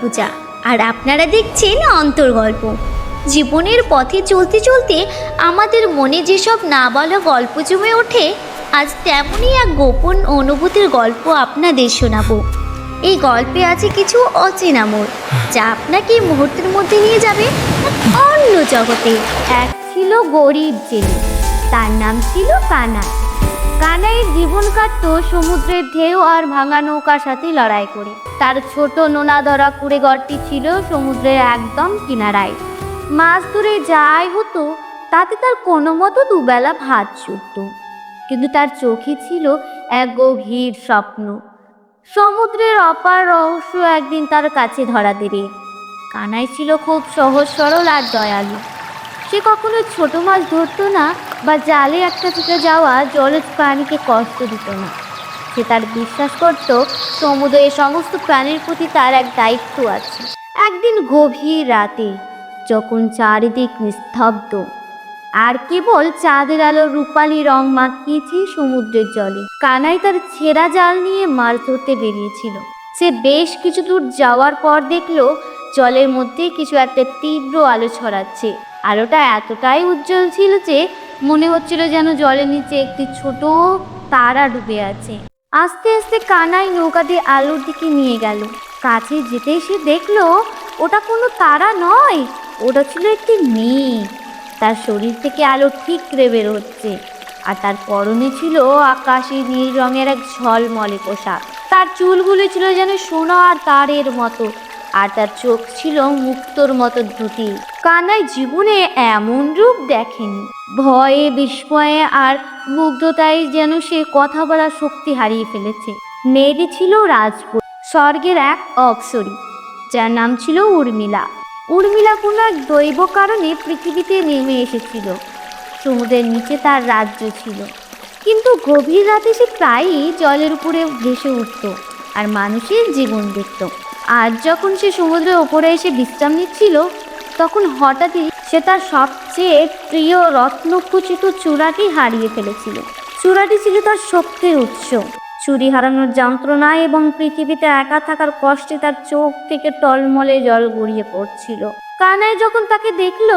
পূজা আর আপনারা দেখছেন অন্তর্গল্প। জীবনের পথে চলতে চলতে আমাদের মনে যেসব না বলা গল্প জমে ওঠে, আজ তেমনই এক গোপন অনুভূতির গল্প আপনাদের শোনাবো। এই গল্পে আছে কিছু অচেনা যা আপনাকে মুহূর্তের মধ্যে নিয়ে যাবে অন্য জগতে। এক ছিল গরিব জেলে, তার নাম ছিল কানা কানাইয়ের জীবন কাটত সমুদ্রের ঢেউ আর ভাঙা নৌকার সাথে লড়াই করে। তার ছোট নোনা ধরা কুড়ে ঘরটি ছিল সমুদ্রের একদম কিনারায়। মাছ ধরে যাই হতো, তাতে তার কোনো মতো দুবেলা ভাত ছুটত কিন্তু তার চোখে ছিল এক গভীর স্বপ্ন। সমুদ্রের অপার রহস্য একদিন তার কাছে ধরা দেবে। কানাই ছিল খুব সহজ, সরল আর দয়ালু। সে কখনো ছোট মাছ ধরতো না বা জালে একটা থেকে যাওয়া জলজ প্রাণীকে কষ্ট দিত না। সে তার বিশ্বাস করত সমুদ্রের সমস্ত প্রাণীর প্রতি তার এক দায়িত্ব আছে। একদিন গভীর রাতে যখন চারিদিক নিস্তব্ধ, আর কেবল চাঁদের আলো রূপালি রং মাখিয়েছে সমুদ্রের জলে, কানাই তার ছেঁড়া জাল নিয়ে মাছ ধরতে বেরিয়েছিল। সে বেশ কিছু দূর যাওয়ার পর দেখল, জলের মধ্যে কিছু একটা তীব্র আলো ছড়াচ্ছে আলোটা এতটাই উজ্জ্বল ছিল যে মনে হচ্ছিল যেন জলের নিচে একটি ছোট তারা ডুবে আছে। আস্তে আস্তে কানাই নৌকা দিয়ে আলোর দিকে নিয়ে গেল। কাছে যেতেই সে দেখল, ওটা কোনো তারা নয়, ওটা ছিল একটি মেয়ে। তার শরীর থেকে আলো ঠিকরে বের হচ্ছে আর তার পরনে ছিল আকাশি নীল রঙের এক ঝলমলে পোশাক। তার চুলগুলি ছিল যেন সোনা আর তারের মতো। আর তার চোখ ছিল মুক্তর মতো ধুতি। কানাই জীবনে এমন রূপ দেখেনি। ভয়ে, বিস্ময়ে আর মুগ্ধতায় যেন সে কথা বলার শক্তি হারিয়ে ফেলেছে। মেয়েটি ছিল রাজপুত, স্বর্গের এক অপ্সরী, যার নাম ছিল উর্মিলা। উর্মিলা কোনো এক দৈব কারণে পৃথিবীতে নেমে এসেছিল। সমুদ্রের নিচে তার রাজ্য ছিল। কিন্তু গভীর রাতে সে প্রায়ই জলের উপরে ভেসে উঠত আর মানুষের জীবন দেখত। আজ যখন সে সমুদ্রের ওপরে এসে বিশ্রাম নিচ্ছিল, তখন হঠাৎই সে তার সবচেয়ে প্রিয় রত্নখচিত চূড়াটি হারিয়ে ফেলেছিল। চূড়াটি ছিল তার শক্তির উৎস। চুরি হারানোর যন্ত্রণা এবং পৃথিবীতে একা থাকার কষ্টে তার চোখ থেকে টলমলে জল গড়িয়ে পড়ছিল। কানায় যখন তাকে দেখল,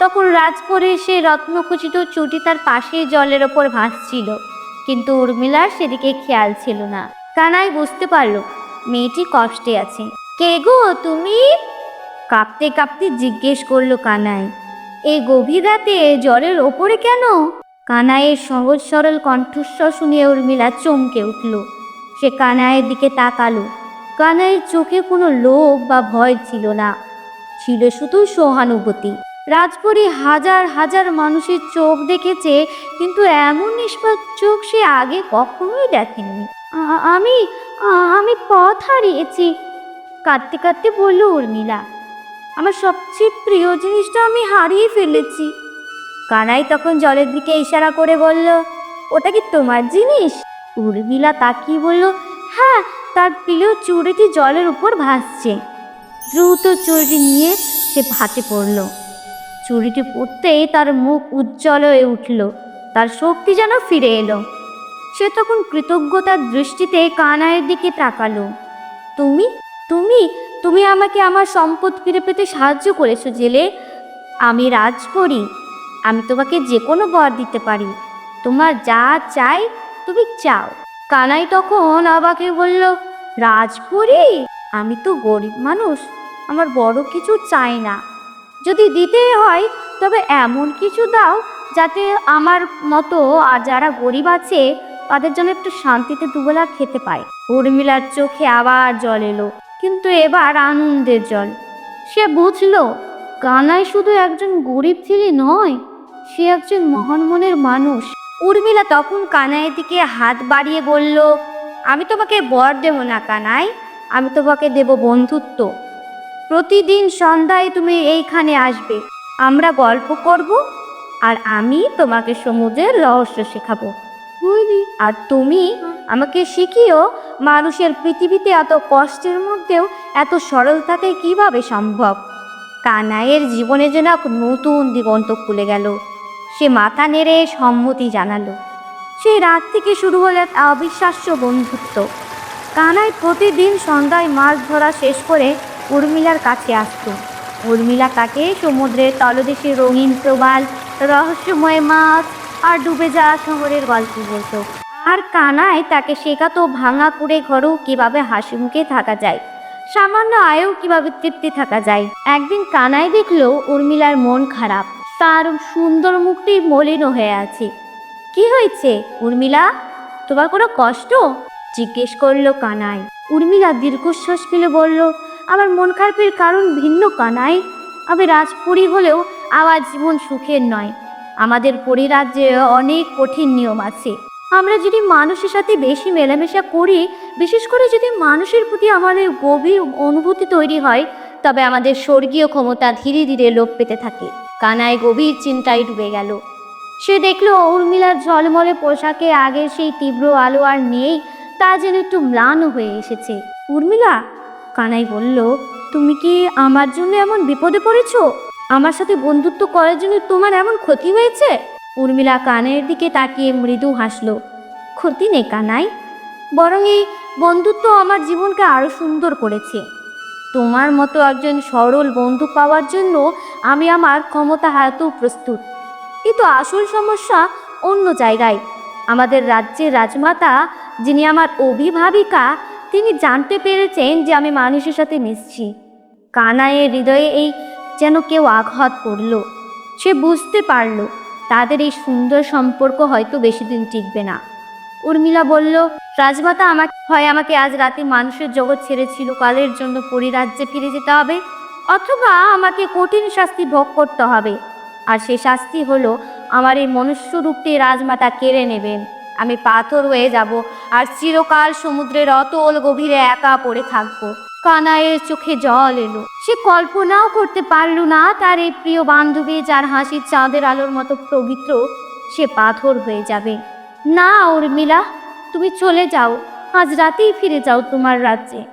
তখন রাজপুরে সে রত্নখচিত চুটি তার পাশে জলের ওপর ভাসছিল। কিন্তু উর্মিলার সেদিকে খেয়াল ছিল না। কানাই বুঝতে পারল মেয়েটি কষ্টে আছে। কে গো তুমি? কাঁপতে কাঁপতে জিজ্ঞেস করল কানাই। এই গভীর রাতে জলের ওপরে কেন? কানাইয়ের সহজ সরল কণ্ঠস্বর শুনে উর্মিলা চমকে উঠল। সে কানাইয়ের দিকে তাকালো। কানাইয়ের চোখে কোনো লোভ বা ভয় ছিল না। ছিল শুধু সহানুভূতি। রাজপুরী হাজার হাজার মানুষের চোখ দেখেছে, কিন্তু এমন নিষ্পাপ চোখ সে আগে কখনোই দেখেনি আমি আমি পথ হারিয়েছি। কাঁদতে কাঁদতে বলল উর্মিলা, আমার সবচেয়ে প্রিয় জিনিসটা আমি হারিয়ে ফেলেছি। কানাই তখন জলের দিকে ইশারা করে বলল, ওটা কি তোমার জিনিস? উর্মিলা তাকিয়ে বলল হ্যাঁ তার প্রিয় চুড়িটি জলের উপর ভাসছে। দ্রুত চুড়িটি নিয়ে সে হাতে পড়ল। চুড়িটি পড়তেই তার মুখ উজ্জ্বল হয়ে উঠল, তার শক্তি যেন ফিরে এলো। সে তখন কৃতজ্ঞতার দৃষ্টিতে কানাইয়ের দিকে তাকালো। তুমি? তুমি? তুমি আমাকে আমার সম্পদ ফিরে পেতে সাহায্য করেছ জেলে? আমি রাজপরি। আমি তোমাকে যে কোনো বর দিতে পারি। তোমার যা চাই তুমি চাও। কানাই তখন আবাকে বলল, রাজপরি? আমি তো গরিব মানুষ। আমার বড় কিছু চাই না। যদি দিতে হয়, তবে এমন কিছু দাও যাতে আমার মতো আর যারা গরিব আছে তাদের জন্য একটু শান্তিতে দুবেলা খেতে পায়। উর্মিলার চোখে আবার জল এলো, কিন্তু এবার আনন্দের জল। সে বুঝলো, কানাই শুধু একজন গরিব ছেলে নয়, সে একজন মহান মনের মানুষ। উর্মিলা তখন কানাইয়ের দিকে হাত বাড়িয়ে বলল, আমি তোমাকে বর দেব না কানাই, আমি তোমাকে দেব বন্ধুত্ব। প্রতিদিন সন্ধ্যায় তুমি এইখানে আসবে। আমরা গল্প করব আর আমি তোমাকে সমুদ্রের রহস্য শেখাবো। আর তুমি আমাকে শিখিও মানুষের পৃথিবীতে এত কষ্টের মধ্যেও এত সরল সরলতাতে কীভাবে সম্ভব? কানাইয়ের জীবনে যেন এক নতুন দিগন্ত খুলে গেল। সে মাথা নেড়ে সম্মতি জানালো। সেই রাত থেকে শুরু হলো এক অবিশ্বাস্য বন্ধুত্ব। কানাই প্রতিদিন সন্ধ্যায় মাছ ধরা শেষ করে উর্মিলার কাছে আসতো। উর্মিলা তাকে সমুদ্রের তলদেশে রঙিন প্রবাল, রহস্যময় মাছ আর ডুবে যাওয়া শহরের গল্প বলতো। আর কানায় তাকে শেখাতো ভাঙা কুড়ে ঘরেও কীভাবে হাসি মুখে থাকা যায়, সামান্য আয়েও কীভাবে তৃপ্তি থাকা যায়। একদিন কানায় দেখল উর্মিলার মন খারাপ, তার সুন্দর মুখটি মলিন হয়ে আছে। কি হয়েছে উর্মিলা? তোমার কোনো কষ্ট? জিজ্ঞেস করল কানাই। উর্মিলা দীর্ঘশ্বাস ফেলে বলল, আমার মন খারাপের কারণ ভিন্ন কানাই। আমি রাজপুরী হলেও আমার জীবন সুখের নয়। আমাদের পরিরাজ্যে অনেক কঠিন নিয়ম আছে। আমরা যদি মানুষের সাথে বেশি মেলামেশা করি, বিশেষ করে যদি মানুষের প্রতি আমাদের গভীর অনুভূতি তৈরি হয়, তবে আমাদের স্বর্গীয় ক্ষমতা ধীরে ধীরে লোপ পেতে থাকে। কানায় গভীর চিন্তায় ডুবে গেল। সে দেখল উর্মিলার ঝলমলে পোশাকে আগের সেই তীব্র আলো আর নেই, তা যেন একটু ম্লান হয়ে এসেছে। উর্মিলা কানাই বলল, তুমি কি আমার জন্য এমন বিপদে পড়েছো? আমার সাথে বন্ধুত্ব করার জন্য তোমার এমন ক্ষতি হয়েছে? উর্মিলা কানের দিকে তাকিয়ে মৃদু হাসলো। ক্ষতি নেই কানাই। বরং এই বন্ধুত্ব আমার জীবনকে আরও সুন্দর করেছে। তোমার মতো একজন সরল বন্ধু পাওয়ার জন্য আমি আমার ক্ষমতা হারাতেও প্রস্তুত। কিন্তু আসল সমস্যা অন্য জায়গায়। আমাদের রাজ্যের রাজমাতা, যিনি আমার অভিভাবিকা, তিনি জানতে পেরেছেন যে আমি মানুষের সাথে মিশছি। কানায়ের হৃদয়ে এই যেন কেউ আঘাত করল। সে বুঝতে পারল, তাদের এই সুন্দর সম্পর্ক হয়তো বেশি দিন টিকবে না। উর্মিলা বলল, রাজমাতা, আমাকে, হয় আমাকে আজ রাতে মানুষের জগৎ ছেড়েছিল, কালের জন্য পরিরাজ্যে ফিরে যেতে হবে? অথবা আমাকে কঠিন শাস্তি ভোগ করতে হবে? আর সে শাস্তি হলো, আমার এই মনুষ্য রূপটি রাজমাতা কেড়ে নেবেন। আমি পাথর হয়ে যাব, আর চিরকাল সমুদ্রের অতল গভীরে একা পড়ে থাকব। কানায়ের চোখে জল এলো। সে কল্পনাও করতে পারল না তার এই প্রিয় বান্ধবী যার হাসির চাঁদের আলোর মতো পবিত্র সে পাথর হয়ে যাবে। না, উর্মিলা, তুমি চলে যাও। আজ রাতেই ফিরে যাও তোমার রাজ্যে।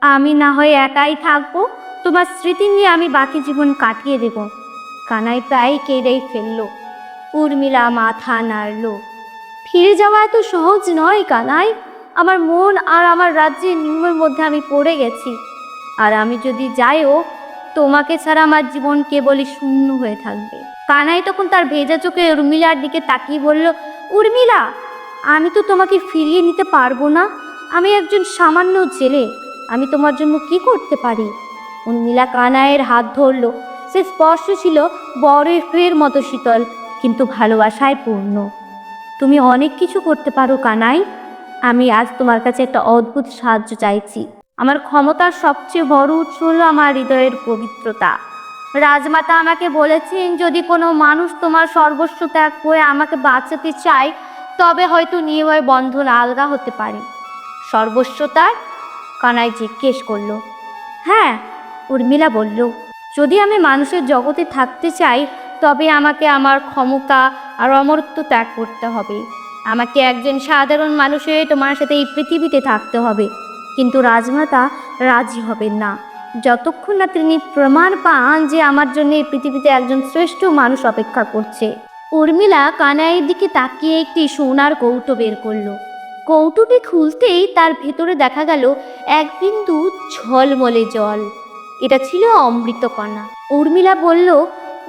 আমি না হয় একাই থাকব, তোমার স্মৃতি নিয়ে আমি বাকি জীবন কাটিয়ে দেব। কানাই প্রায় কেঁদেই ফেলল। উর্মিলা মাথা নাড়ল। ফিরে যাওয়া এত সহজ নয়, কানাই। আমার মন আর আমার রাজ্যের নিয়মের মধ্যে আমি পড়ে গেছি। আর আমি যদি যাইও, তোমাকে ছাড়া আমার জীবন কেবলই শূন্য হয়ে থাকবে। কানাই তখন তার ভেজা চোখে উর্মিলার দিকে তাকিয়ে বলল, উর্মিলা, আমি তো তোমাকে ফিরিয়ে নিতে পারব না। আমি একজন সামান্য ছেলে আমি তোমার জন্য কি করতে পারি? উর্মিলা কানায়ের হাত ধরলো। সে স্পর্শ ছিল বরফের মতো শীতল, কিন্তু ভালোবাসায় পূর্ণ। তুমি অনেক কিছু করতে পারো কানাই। আমি আজ তোমার কাছে একটা অদ্ভুত সাহায্য চাইছি। আমার ক্ষমতার সবচেয়ে বড় উৎস হলো আমার হৃদয়ের পবিত্রতা। রাজমাতা আমাকে বলেছেন, যদি কোনো মানুষ তোমার সর্বস্ব ত্যাগ করে আমাকে বাঁচাতে চায়, তবে হয়তো নিয়মের বন্ধন আলগা হতে পারে। সর্বস্বতার কানাই জিজ্ঞেস করল। হ্যাঁ উর্মিলা বলল, যদি আমি মানুষের জগতে থাকতে চাই, তবে আমাকে আমার ক্ষমতা আর অমরত্ব ত্যাগ করতে হবে। আমাকে একজন সাধারণ মানুষের তোমার সাথে এই পৃথিবীতে থাকতে হবে। কিন্তু রাজমাতা রাজি হবেন না। যতক্ষণ না তিনি প্রমাণ পান যে আমার জন্য এই পৃথিবীতে একজন শ্রেষ্ঠ মানুষ অপেক্ষা করছে। উর্মিলা কানাইয়ের দিকে তাকিয়ে একটি সোনার কৌটো বের করল। কৌটোটি খুলতেই তার ভেতরে দেখা গেল এক বিন্দু ঝলমলে জল। এটা ছিল অমৃতকণা। উর্মিলা বলল,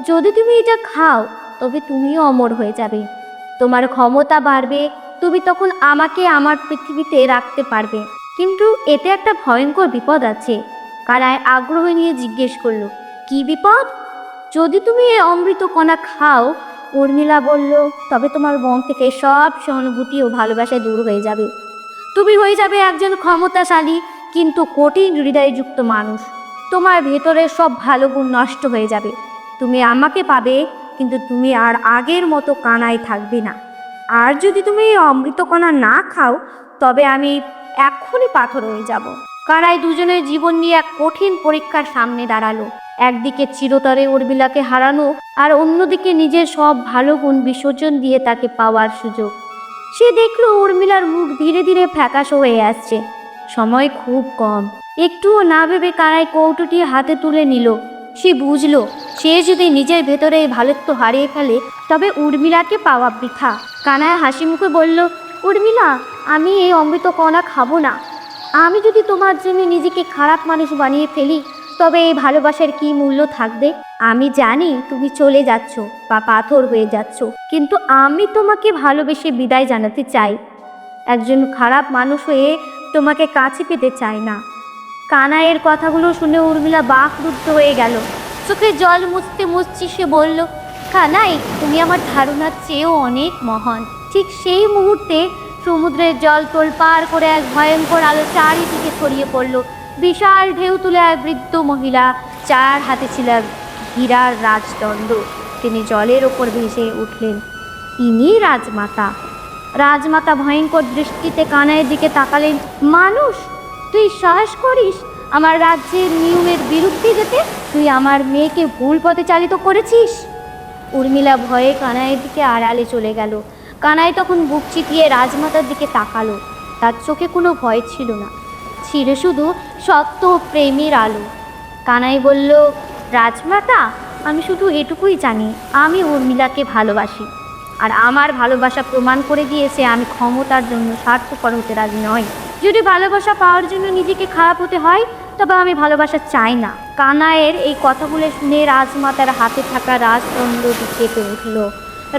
যদি তুমি এটা খাও, তবে তুমিও অমর হয়ে যাবে। তোমার ক্ষমতা বাড়বে, তুমি তখন আমাকে আমার পৃথিবীতে রাখতে পারবে। কিন্তু এতে একটা ভয়ঙ্কর বিপদ আছে, কারায় আগ্রহ নিয়ে জিজ্ঞেস করল, কি বিপদ? যদি তুমি এই অমৃত কণা খাও, উর্মিলা বলল, তবে তোমার মন থেকে সব সহানুভূতি ও ভালোবাসা দূর হয়ে যাবে। তুমি হয়ে যাবে একজন ক্ষমতাশালী, কিন্তু কঠিন হৃদয়যুক্ত মানুষ। তোমার ভেতরের সব ভালো গুণ নষ্ট হয়ে যাবে। তুমি আমাকে পাবে কিন্তু তুমি আর আগের মতো কানায় থাকবে না। আর যদি তুমি এই অমৃতকণা না খাও, তবে আমি এক্ষুনি পাথর হয়ে যাব। কানাই দুজনের জীবন নিয়ে এক কঠিন পরীক্ষার সামনে দাঁড়াল। একদিকে চিরতরে উর্মিলাকে হারানো আর অন্যদিকে নিজের সব ভালো গুণ বিসর্জন দিয়ে তাকে পাওয়ার সুযোগ। সে দেখল উর্মিলার মুখ ধীরে ধীরে ফ্যাকাশ হয়ে আসছে। সময় খুব কম। একটুও না ভেবে কানাই কৌটোটি হাতে তুলে নিল। সে বুঝলো, সে যদি নিজের ভেতরে ভালোত্ব হারিয়ে ফেলে, তবে উর্মিলাকে পাওয়া বৃথা। কানায় হাসি মুখে বলল, উর্মিলা, আমি এই অমৃত কণা খাব না। আমি যদি তোমার জন্য নিজেকে খারাপ মানুষ বানিয়ে ফেলি, তবে এই ভালোবাসার কি মূল্য থাকবে? আমি জানি তুমি চলে যাচ্ছ বা পাথর হয়ে যাচ্ছ, কিন্তু আমি তোমাকে ভালোবেসে বিদায় জানাতে চাই। একজন খারাপ মানুষ হয়ে তোমাকে কাছে পেতে চাই না। কানাইয়ের কথাগুলো শুনে উর্মিলা বাকরুদ্ধ হয়ে গেল। চোখে জল মুছতে মুছছি সে বলল, কানাই, তুমি আমার ধারণার চেয়েও অনেক মহান। ঠিক সেই মুহূর্তে সমুদ্রের জল তোলপার করে এক ভয়ঙ্কর আলো চারিদিকে ছড়িয়ে পড়ল। বিশাল ঢেউ তুলে এক বৃদ্ধ মহিলা চার হাতে ছিল এক হীরার রাজদণ্ড। তিনি জলের ওপর ভেসে উঠলেন। ইনি রাজমাতা। রাজমাতা ভয়ঙ্কর দৃষ্টিতে কানাইয়ের দিকে তাকালেন। মানুষ তুই সাহস করিস? আমার রাজ্যের নিয়মের বিরুদ্ধে যেতে তুই আমার মেয়েকে ভুল পথে চালিত করেছিস? উর্মিলা ভয়ে কানাইয়ের দিকে আড়ালে চলে গেল। কানাই তখন বুক চিতিয়ে রাজমাতার দিকে তাকালো। তার চোখে কোনো ভয় ছিল না। ছিল শুধু সত্য প্রেমের আলো। কানাই বলল, রাজমাতা, আমি শুধু এটুকুই জানি, আমি উর্মিলাকে ভালোবাসি। আর আমার ভালোবাসা প্রমাণ করে দিয়েছে আমি ক্ষমতার জন্য স্বার্থপর হতে রাজি নয় যদি ভালোবাসা পাওয়ার জন্য নিজেকে খারাপ হতে হয়, তবে আমি ভালোবাসা চাই না। কানায়ের এই কথাগুলো শুনে রাজমাতার হাতে থাকা রাজদণ্ডটি চেপে উঠল।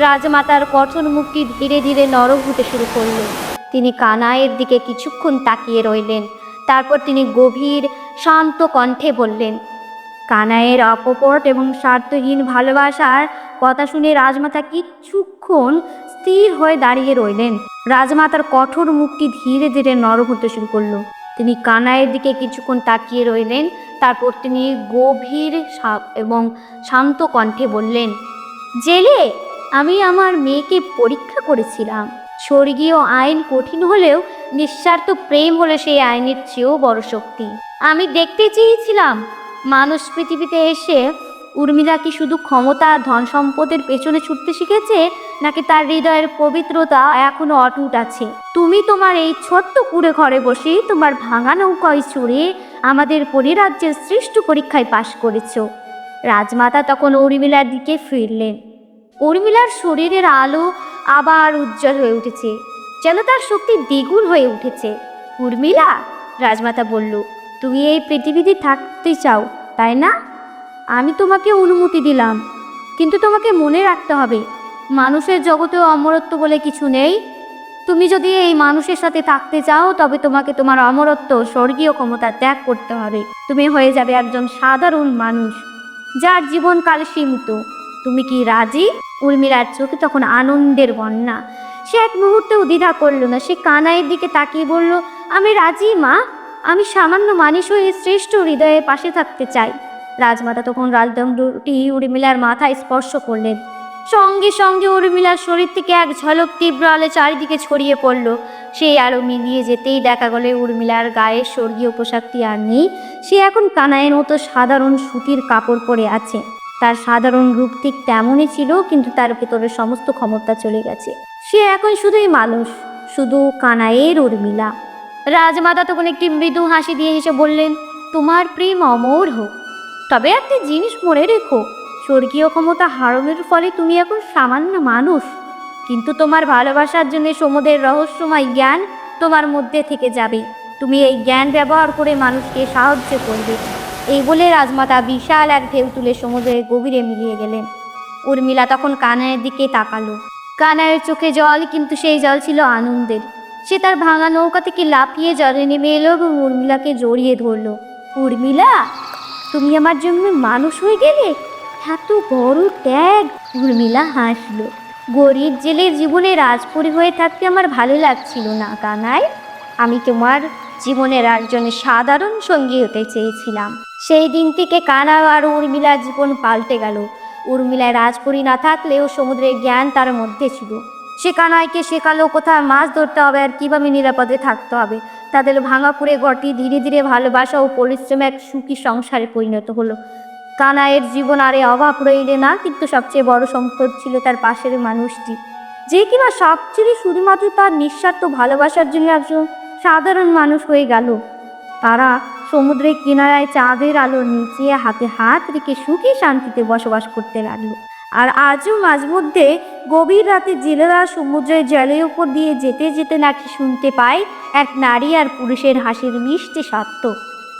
রাজমাতার কঠোর মুখটি ধীরে ধীরে নরম হতে শুরু করল। তিনি কানায়ের দিকে কিছুক্ষণ তাকিয়ে রইলেন। তারপর তিনি গভীর, শান্ত কণ্ঠে বললেন, কানাইয়ের অপপট এবং স্বার্থহীন ভালোবাসার কথা শুনে রাজমাতা কিছুক্ষণ স্থির হয়ে দাঁড়িয়ে রইলেন। রাজমাতার কঠোর মুখটি ধীরে ধীরে নরম হতে শুরু করল। তিনি কানাইয়ের দিকে কিছুক্ষণ তাকিয়ে রইলেন, তারপর তিনি গভীর এবং শান্ত কণ্ঠে বললেন, জেলে, আমি আমার মেয়েকে পরীক্ষা করেছিলাম। স্বর্গীয় আইন কঠিন হলেও নিঃস্বার্থ প্রেম হলো সেই আইনের চেয়েও বড় শক্তি। আমি দেখতে চেয়েছিলাম, মানুষ পৃথিবীতে এসে উর্মিলা কি শুধু ক্ষমতা ধন সম্পদের পেছনে ছুটতে শিখেছে নাকি তার হৃদয়ের পবিত্রতা এখনও অটুট আছে? তুমি তোমার এই ছোট্ট কুড়ে ঘরে বসে তোমার ভাঙা নৌকায় চড়ে আমাদের পরিরাজ্যের শ্রেষ্ঠ পরীক্ষায় পাশ করেছ। রাজমাতা তখন উর্মিলার দিকে ফিরলেন। উর্মিলার শরীরের আলো আবার উজ্জ্বল হয়ে উঠেছে, যেন তার শক্তি দ্বিগুণ হয়ে উঠেছে। উর্মিলা, রাজমাতা বলল, তুমি এই পৃথিবীতে থাকতে চাও, তাই না? আমি তোমাকে অনুমতি দিলাম, কিন্তু তোমাকে মনে রাখতে হবে মানুষের জগতেও অমরত্ব বলে কিছু নেই। তুমি যদি এই মানুষের সাথে থাকতে চাও, তবে তোমাকে তোমার অমরত্ব স্বর্গীয় ক্ষমতা ত্যাগ করতে হবে। তুমি হয়ে যাবে একজন সাধারণ মানুষ, যার জীবনকাল সীমিত। তুমি কি রাজি? উর্মিলার চোখে তখন আনন্দের বন্যা। সে এক মুহূর্তেও দ্বিধা করল না। সে কানাইয়ের দিকে তাকিয়ে বলল, আমি রাজি, মা। আমি সামান্য মানুষ হয়ে শ্রেষ্ঠ হৃদয়ের পাশে থাকতে চাই। রাজমাতা তখন রাজদণ্ডটি উর্মিলার মাথায় স্পর্শ করলেন। সঙ্গে সঙ্গে উর্মিলার শরীর থেকে এক ঝলক তীব্র আলো চারিদিকে ছড়িয়ে পড়ল। সেই আলো মিলিয়ে যেতেই দেখা গেল উর্মিলার গায়ের স্বর্গীয় পোশাকটি আর নেই। সে এখন কানাইয়ের মতো সাধারণ সুতির কাপড় পরে আছে। তার সাধারণ রূপ ঠিক তেমনই ছিল, কিন্তু তার ভেতরে সমস্ত ক্ষমতা চলে গেছে। সে এখন শুধুই মানুষ, শুধু কানাইয়ের উর্মিলা। রাজমাতা তখন একটি মৃদু হাসি দিয়ে হেসে বললেন, তোমার প্রেম অমর হোক। তবে একটি জিনিস মনে রেখো স্বর্গীয় ক্ষমতা হারণের ফলে তুমি এখন সামান্য মানুষ। কিন্তু তোমার ভালোবাসার জন্য সমুদ্রের রহস্যময় জ্ঞান তোমার মধ্যে থেকে যাবে। তুমি এই জ্ঞান ব্যবহার করে মানুষকে সাহায্য করবে। এই বলে রাজমাতা বিশাল এক ঢেউ তুলে সমুদ্রের গভীরে মিলিয়ে গেলেন। উর্মিলা তখন কানায়ের দিকে তাকালো। কানায়ের চোখে জল, কিন্তু সেই জল ছিল আনন্দের। সে তার ভাঙা নৌকা থেকে লাফিয়ে জলে নেমে এলো এবং উর্মিলাকে জড়িয়ে ধরলো। উর্মিলা, তুমি আমার জন্য মানুষ হয়ে গেলে? এত বড় ত্যাগ। উর্মিলা হাসলো। গরিব জেলে জীবনে রাজপুরী হয়ে থাকতে আমার ভালো লাগছিল না, কানাই। আমি তোমার জীবনের একজন সাধারণ সঙ্গী হতে চেয়েছিলাম। সেই দিন থেকে কানা আর উর্মিলার জীবন পাল্টে গেল। উর্মিলায় রাজপুরী না থাকলেও সমুদ্রের জ্ঞান তার মধ্যে ছিল। সে কানাইকে শেখালো কোথায় মাছ ধরতে হবে আর কীভাবে নিরাপদে থাকতে হবে। তাদের ভাঙাপুরে ঘরটি ধীরে ধীরে ভালোবাসা ও পরিশ্রমে এক সুখী সংসারে পরিণত হলো। কানাইয়ের জীবন আরে অভাব রইলে না? কিন্তু সবচেয়ে বড় সম্পদ ছিল তার পাশের মানুষটি। যে কিনা সবচেয়ে শুধুমাত্র তার নিঃস্বার্থ ভালোবাসার জন্য একজন সাধারণ মানুষ হয়ে গেল। তারা সমুদ্রের কিনারায় চাঁদের আলোর নিচে হাতে হাত রেখে সুখী শান্তিতে বসবাস করতে লাগল। আর আজও মাঝে মধ্যে গভীর রাতে জেলেরা সমুদ্রের জলের উপর দিয়ে যেতে যেতে নাকি শুনতে পায়, এক নারী আর পুরুষের হাসির মিষ্টি সত্য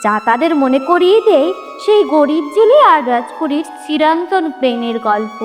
যা তাদের মনে করিয়ে দেয় সেই গরিব জেলে আর রাজপুরীর চিরন্তন প্রেমের গল্প।